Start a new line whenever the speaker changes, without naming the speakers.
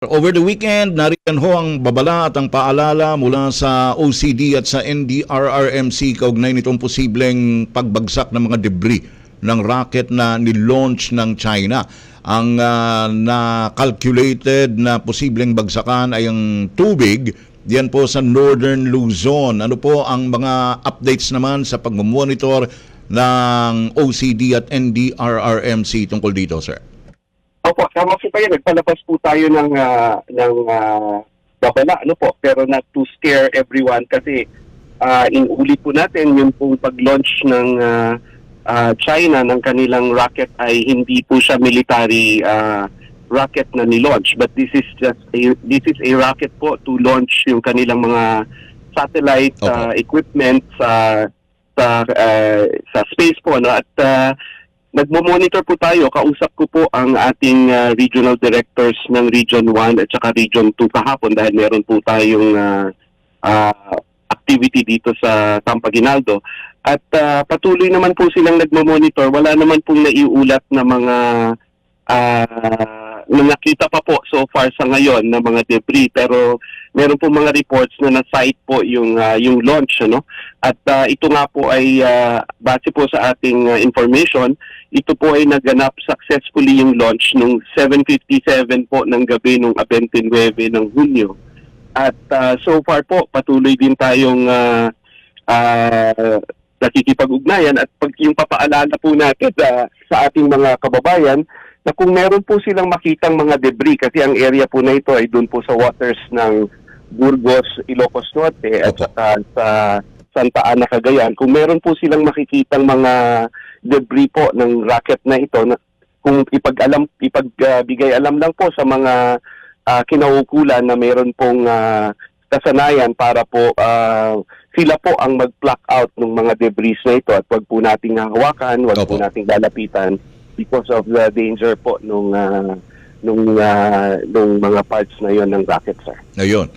Over the weekend, nariyan ho ang babala at ang paalala mula sa OCD at sa NDRRMC kaugnay nitong posibleng pagbagsak ng mga debris ng rocket na nilaunch ng China. Ang ah, na-calculated na posibleng bagsakan ay ang tubig diyan po sa Northern Luzon. Ano po ang mga updates naman sa pagmumonitor ng OCD at NDRRMC tungkol dito, sir?
Tama po kayo. Nagpalabas po tayo ng, ah, ng ah, babala, ano po, pero not to scare everyone kasi uh, inuli po natin yung pong pag-launch ng ah, ah, China ng kanilang rocket ay hindi po siya military ah, rocket na ni-launch but this is just a, this is a rocket po to launch yung kanilang mga satellite
Opo.
ah, equipment sa sa ah, sa space po no at ah, Nagmo-monitor po tayo. Kausap ko po ang ating ah, regional directors ng Region 1 at saka Region 2 kahapon dahil meron po tayong ah, ah, activity dito sa Tampaginaldo. At ah, patuloy naman po silang nagmo-monitor. Wala naman pong naiulat na mga ah, na nakita pa po so far sa ngayon na mga debris pero meron po mga reports na na-site po yung ah, yung launch ano at ah, ito nga po ay ah, base po sa ating ah, information ito po ay naganap successfully yung launch nung 7.57 po ng gabi nung 29 ng Hunyo. At ah, so far po, patuloy din tayong ah, ah, nakikipag-ugnayan at pag yung papaalala po natin ah, sa ating mga kababayan na kung meron po silang makitang mga debris kasi ang area po na ito ay doon po sa waters ng Burgos, Ilocos Norte at saka sa Santa Ana, Cagayan. Kung meron po silang makikitang mga debris po ng rocket na ito na kung ipag-alam ipagbigay alam lang po sa mga ah, kinaukulan na meron pong ah, kasanayan para po ah, sila po ang mag-pluck out ng mga debris na ito at wag po nating hahawakan, wag po nating lalapitan because of the danger po nung ah, nung ah, nung mga parts na yon ng rocket sir.
Ayun.